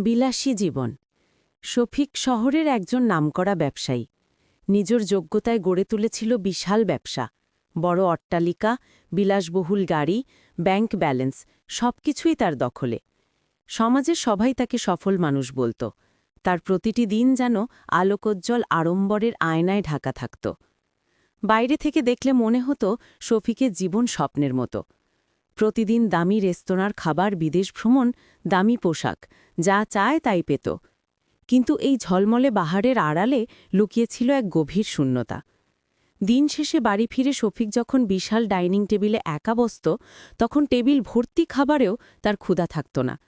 বিলাসী জীবন। শফিক শহরের একজন নামকরা ব্যবসায়ী। নিজের যোগ্যতায় গড়ে তুলেছিল বিশাল ব্যবসা। বড় অট্টালিকা, বিলাসবহুল গাড়ি, ব্যাংক ব্যালেন্স, সবকিছুই তার দখলে। সমাজের সবাই তাকে সফল মানুষ বলত। তার প্রতিটি দিন যেন আলোকোজ্জ্বল আড়ম্বরের আয়নায় ঢাকা থাকত। বাইরে থেকে দেখলে মনে হতো শফিকের জীবন স্বপ্নের মতো। প্রতিদিন দামি রেস্তোরাঁর খাবার, বিদেশ ভ্রমণ, দামি পোশাক, যা চায় তাই পেত। কিন্তু এই ঝলমলে বাহারের আড়ালে লুকিয়েছিল এক গভীর শূন্যতা। দিন শেষে বাড়ি ফিরে শফিক যখন বিশাল ডাইনিং টেবিলে একা বসত, তখন টেবিল ভর্তি খাবারেও তার ক্ষুধা থাকত না।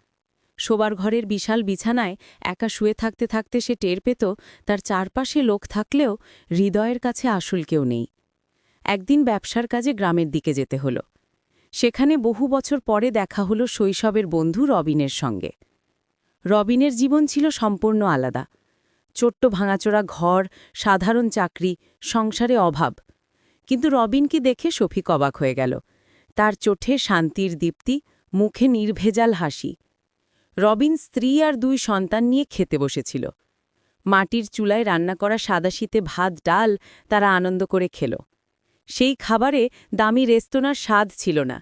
শোবার ঘরের বিশাল বিছানায় একা শুয়ে থাকতে থাকতে সে টের পেত, তার চারপাশে লোক থাকলেও হৃদয়ের কাছে আসল কেউ নেই। একদিন ব্যবসার কাজে গ্রামের দিকে যেতে হলো। সেখানে বহু বছর পরে দেখা হলো শৈশবের বন্ধু রবিনের সঙ্গে। রবিনের জীবন ছিল সম্পূর্ণ আলাদা। ছোট্ট ভাঙাচোরা ঘর, সাধারণ চাকরি, সংসারে অভাব। কিন্তু রবিনকে দেখে শফিক অবাক হয়ে গেল। তার চোঠে শান্তির দীপ্তি, মুখে নির্ভেজাল হাসি। রবিন স্ত্রী আর দুই সন্তান নিয়ে খেতে বসেছিল। মাটির চুলায় রান্না করা সাদাশীতে ভাত, ডাল তারা আনন্দ করে খেল। সেই খাবারে দামি রেস্তোরাঁর স্বাদ ছিল না,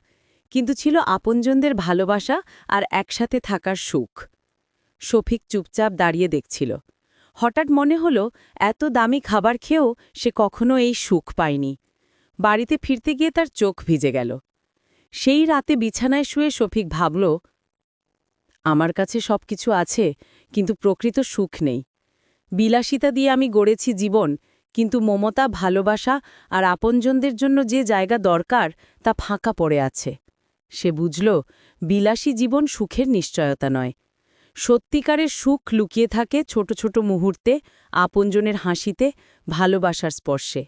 কিন্তু ছিল আপনজনদের ভালোবাসা আর একসাথে থাকার সুখ। শফিক চুপচাপ দাঁড়িয়ে দেখছিল। হঠাৎ মনে হল, এত দামি খাবার খেয়েও সে কখনো এই সুখ পায়নি। বাড়িতে ফিরতে গিয়ে তার চোখ ভিজে গেল। সেই রাতে বিছানায় শুয়ে শফিক ভাবল, আমার কাছে সব কিছু আছে, কিন্তু প্রকৃত সুখ নেই। বিলাসিতা দিয়ে আমি গড়েছি জীবন কিন্তু মমতা, ভালোবাসা আর আপনজনদের জন্য যে জায়গা দরকার, তা ফাঁকা পড়ে আছে। সে বুঝল, বিলাসী জীবন সুখের নিশ্চয়তা নয়। সত্যিকারের সুখ লুকিয়ে থাকে ছোট ছোট মুহূর্তে, আপনজনের হাসিতে, ভালোবাসার স্পর্শে।